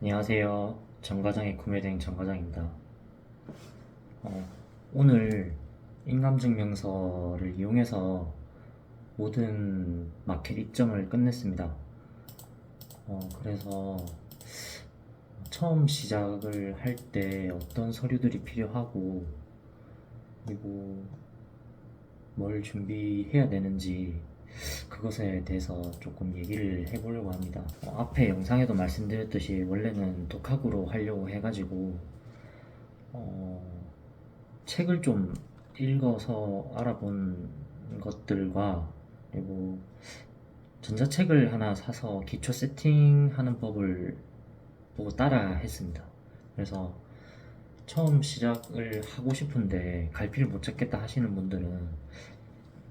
안녕하세요. 정과장의 구매대행 정과장입니다. 어, 오늘 인감증명서를 이용해서 모든 마켓 입점을 끝냈습니다. 어, 그래서 처음 시작을 할 때 어떤 서류들이 필요하고 그리고 뭘 준비해야 되는지 그것에 대해서 조금 얘기를 해보려고 합니다. 어, 앞에 영상에도 말씀드렸듯이 원래는 독학으로 하려고 해가지고 어, 책을 좀 읽어서 알아본 것들과 그리고 전자책을 하나 사서 기초 세팅하는 법을 보고 따라 했습니다. 그래서 처음 시작을 하고 싶은데 갈피를 못 잡겠다 하시는 분들은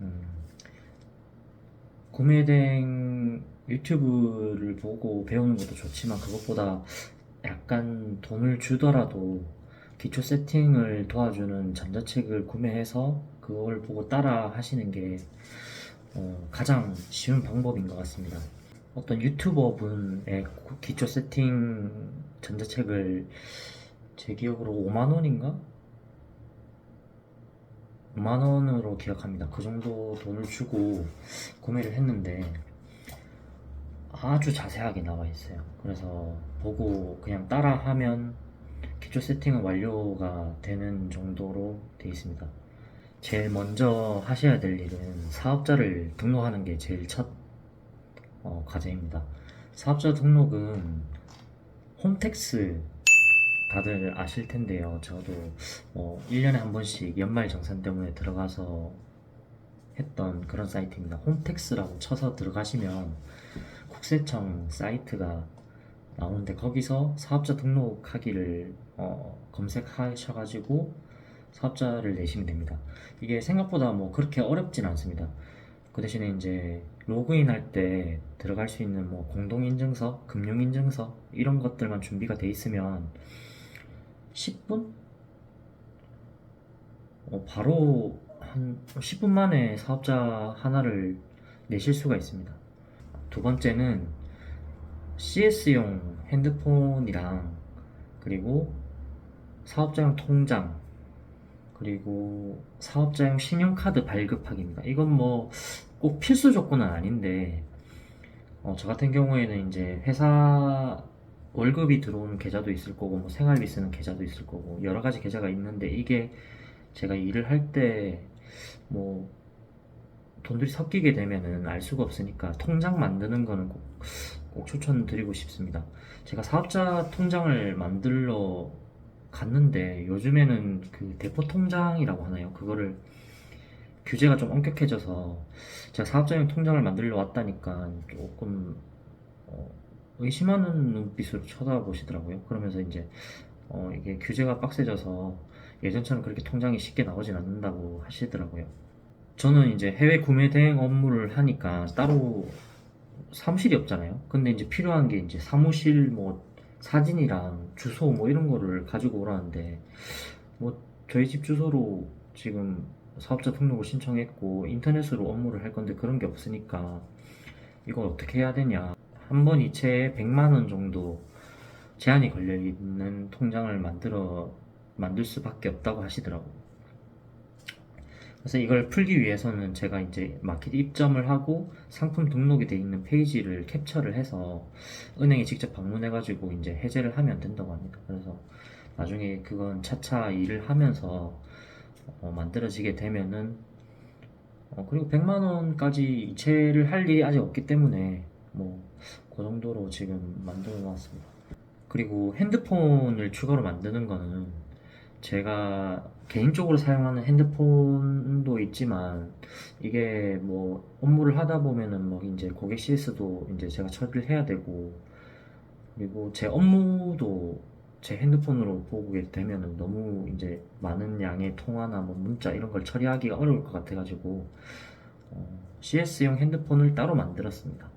음, 구매된 유튜브를 보고 배우는 것도 좋지만 그것보다 약간 돈을 주더라도 기초 세팅을 도와주는 전자책을 구매해서 그걸 보고 따라 하시는 게 어, 가장 쉬운 방법인 것 같습니다. 어떤 유튜버 분의 기초 세팅 전자책을 제 기억으로 5만 원인가? 5만 원으로 기억합니다. 그 정도 돈을 주고 구매를 했는데 아주 자세하게 나와 있어요. 그래서 보고 그냥 따라 하면 기초 세팅은 완료가 되는 정도로 되어 있습니다. 제일 먼저 하셔야 될 일은 사업자를 등록하는 게 제일 첫 어, 과제입니다. 사업자 등록은 홈택스 다들 아실 텐데요. 저도 뭐 1년에 한 번씩 연말 정산 때문에 들어가서 했던 그런 사이트입니다. 홈택스라고 쳐서 들어가시면 국세청 사이트가 나오는데 거기서 사업자 등록하기를 어, 검색하셔가지고 사업자를 내시면 됩니다. 이게 생각보다 뭐 그렇게 어렵진 않습니다. 그 대신에 이제 로그인 할 때 들어갈 수 있는 뭐 공동인증서, 금융인증서 이런 것들만 준비가 돼 있으면 10분? 어, 바로 한 10분 만에 사업자 하나를 내실 수가 있습니다. 두 번째는 CS용 핸드폰이랑 그리고 사업자용 통장 그리고 사업자용 신용카드 발급하기입니다. 이건 뭐 꼭 필수 조건은 아닌데 어, 저 같은 경우에는 이제 회사 월급이 들어오는 계좌도 있을 거고 뭐 생활비 쓰는 계좌도 있을 거고 여러 가지 계좌가 있는데 이게 제가 일을 할 때 뭐 돈들이 섞이게 되면은 알 수가 없으니까 통장 만드는 거는 꼭, 꼭 추천드리고 싶습니다. 제가 사업자 통장을 만들러 갔는데 요즘에는 그 대포 통장이라고 하나요? 그거를 규제가 좀 엄격해져서 제가 사업자용 통장을 만들러 왔다니까 조금 어, 의심하는 눈빛으로 쳐다보시더라고요. 그러면서 이제 어, 이게 규제가 빡세져서 예전처럼 그렇게 통장이 쉽게 나오진 않는다고 하시더라고요. 저는 이제 해외 구매 대행 업무를 하니까 따로 사무실이 없잖아요. 근데 이제 필요한 게 이제 사무실 뭐 사진이랑 주소 뭐 이런 거를 가지고 오라는데 뭐 저희 집 주소로 지금 사업자 등록을 신청했고 인터넷으로 업무를 할 건데 그런 게 없으니까 이걸 어떻게 해야 되냐. 한 번 이체에 100만 원 정도 제한이 걸려 있는 통장을 만들어 만들 수밖에 없다고 하시더라고요. 그래서 이걸 풀기 위해서는 제가 이제 마켓 입점을 하고 상품 등록이 돼 있는 페이지를 캡처를 해서 은행에 직접 방문해 가지고 이제 해제를 하면 된다고 합니다. 그래서 나중에 그건 차차 일을 하면서 어, 만들어지게 되면은 어, 그리고 100만 원까지 이체를 할 일이 아직 없기 때문에 뭐 그 정도로 지금 만들어 놨습니다. 그리고 핸드폰을 추가로 만드는 거는 제가 개인적으로 사용하는 핸드폰도 있지만 이게 뭐 업무를 하다 보면은 뭐 이제 고객 CS도 이제 제가 처리를 해야 되고 그리고 제 업무도 제 핸드폰으로 보게 되면은 너무 이제 많은 양의 통화나 뭐 문자 이런 걸 처리하기가 어려울 것 같아가지고 어, CS용 핸드폰을 따로 만들었습니다.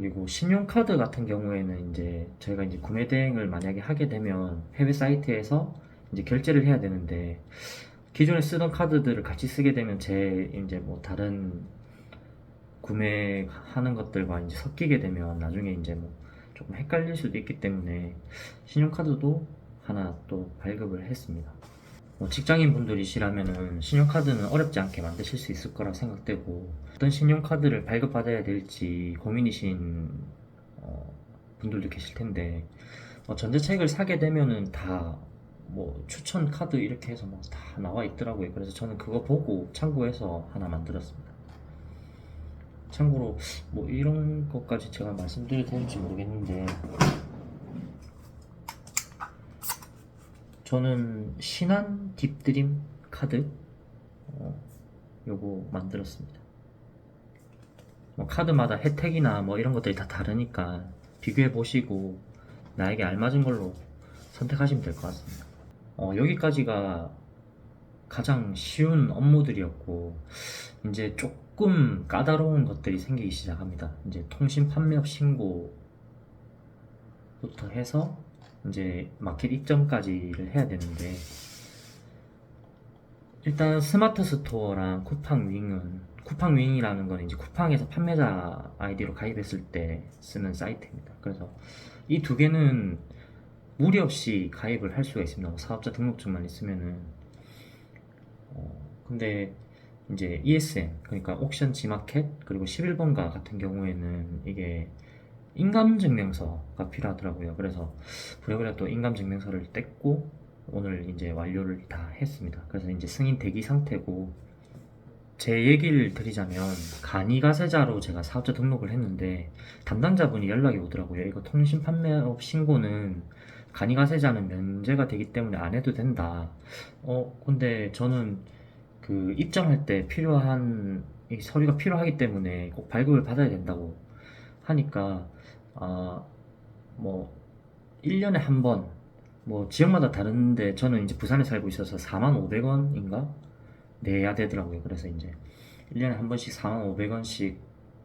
그리고 신용카드 같은 경우에는 이제 저희가 이제 구매 대행을 만약에 하게 되면 해외 사이트에서 이제 결제를 해야 되는데 기존에 쓰던 카드들을 같이 쓰게 되면 제 이제 뭐 다른 구매하는 것들과 이제 섞이게 되면 나중에 이제 뭐 조금 헷갈릴 수도 있기 때문에 신용카드도 하나 또 발급을 했습니다. 뭐 직장인 분들이시라면은 신용카드는 어렵지 않게 만드실 수 있을 거라 생각되고 어떤 신용카드를 발급받아야 될지 고민이신 어, 분들도 계실 텐데 어, 전자책을 사게 되면은 다 뭐 추천 카드 이렇게 해서 뭐다 나와 있더라고요. 그래서 저는 그거 보고 참고해서 하나 만들었습니다. 참고로 뭐 이런 것까지 제가 말씀드려도 되는지 모르겠는데 저는 신한 딥드림 카드 어, 요거 만들었습니다. 뭐 카드마다 혜택이나 뭐 이런 것들이 다 다르니까 비교해 보시고 나에게 알맞은 걸로 선택하시면 될 것 같습니다. 어, 여기까지가 가장 쉬운 업무들이었고 이제 조금 까다로운 것들이 생기기 시작합니다. 이제 통신 판매업 신고부터 해서 이제 마켓 입점까지를 해야 되는데 일단 스마트 스토어랑 쿠팡 윙은 쿠팡 윙이라는 건 이제 쿠팡에서 판매자 아이디로 가입했을 때 쓰는 사이트입니다. 그래서 이 두 개는 무리 없이 가입을 할 수가 있습니다. 뭐 사업자 등록증만 있으면은 어, 근데 이제 ESN 그러니까 옥션 지마켓 그리고 11번가 같은 경우에는 이게 인감증명서가 필요하더라고요. 그래서 부랴부랴 또 인감증명서를 뗐고 오늘 이제 완료를 다 했습니다. 그래서 이제 승인 대기 상태고 제 얘기를 드리자면 간이가 세자로 제가 사업자 등록을 했는데 담당자분이 연락이 오더라고요. 이거 통신 판매업 신고는 간이가 세자는 면제가 되기 때문에 안 해도 된다. 어 근데 저는 그 입점할 때 필요한 이 서류가 필요하기 때문에 꼭 발급을 받아야 된다고 하니까 아, 뭐 1년에 한 번, 뭐 지역마다 다른데 저는 이제 부산에 살고 있어서 4만 500원인가 내야 되더라고요. 그래서 이제 1년에 한 번씩 4만 500원씩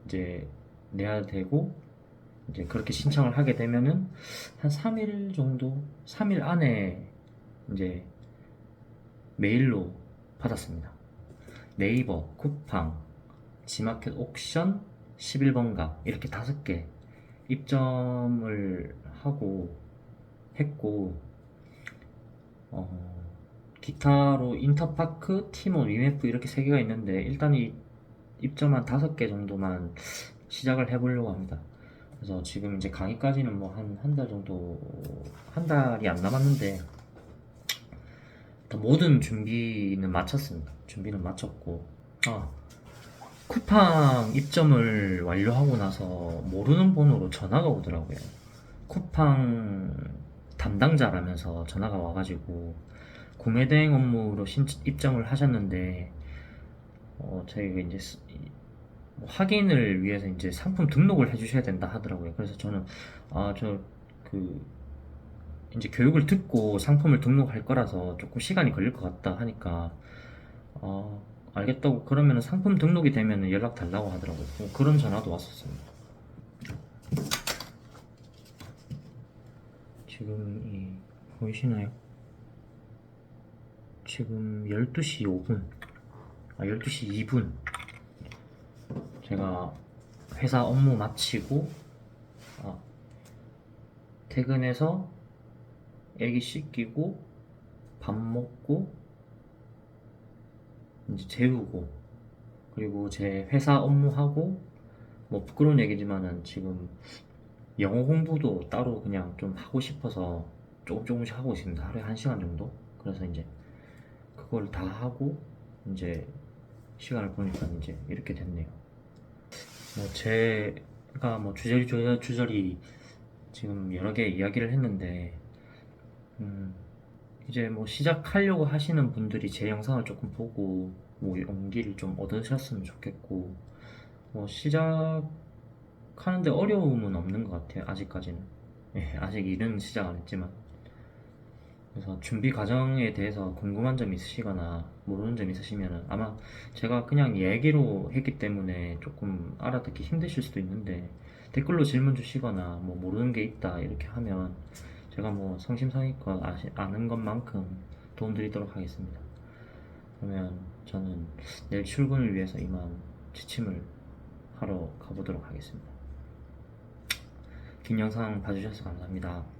이제 내야 되고 이제 그렇게 신청을 하게 되면은 한 3일 정도, 3일 안에 이제 메일로 받았습니다. 네이버, 쿠팡, 지마켓 옥션, 11번가 이렇게 다섯 개 입점을 하고 했고 어, 기타로 인터파크, 티몬, 위메프 이렇게 세 개가 있는데 일단 이 입점 한 다섯 개 정도만 시작을 해보려고 합니다. 그래서 지금 이제 강의까지는 뭐 한 한 달 정도 한 달이 안 남았는데 모든 준비는 마쳤습니다. 준비는 마쳤고 아 쿠팡 입점을 완료하고 나서 모르는 번호로 전화가 오더라고요. 쿠팡 담당자라면서 전화가 와가지고 구매 대행 업무로 신, 입점을 하셨는데 어, 저희가 이제 뭐 확인을 위해서 이제 상품 등록을 해주셔야 된다 하더라고요. 그래서 저는 아 저 그 이제 교육을 듣고 상품을 등록할 거라서 조금 시간이 걸릴 것 같다 하니까 어, 알겠다고 그러면 상품 등록이 되면 연락 달라고 하더라고요. 뭐 그런 전화도 왔었습니다. 지금 이 보이시나요? 지금 12시 5분, 아 12시 2분. 제가 회사 업무 마치고 아, 퇴근해서 애기 씻기고 밥 먹고 이제 재우고 그리고 제 회사 업무하고 뭐 부끄러운 얘기지만은 지금 영어 공부도 따로 그냥 좀 하고 싶어서 조금 조금씩 하고 있습니다. 하루에 한 시간 정도. 그래서 이제 그걸 다 하고 이제 시간을 보니까 이제 이렇게 됐네요. 뭐 제가 뭐 주저리 주저- 주저리 지금 여러 개 이야기를 했는데 음 이제 뭐 시작하려고 하시는 분들이 제 영상을 조금 보고 뭐 용기를 좀 얻으셨으면 좋겠고 뭐 시작하는데 어려움은 없는 것 같아요 아직까지는. 예, 아직 일은 시작 안 했지만. 그래서 준비 과정에 대해서 궁금한 점 있으시거나 모르는 점 있으시면은 아마 제가 그냥 얘기로 했기 때문에 조금 알아듣기 힘드실 수도 있는데 댓글로 질문 주시거나 뭐 모르는 게 있다 이렇게 하면 제가 뭐 성심성의껏 아시, 아는 것만큼 도움드리도록 하겠습니다. 그러면 저는 내일 출근을 위해서 이만 지침을 하러 가보도록 하겠습니다. 긴 영상 봐주셔서 감사합니다.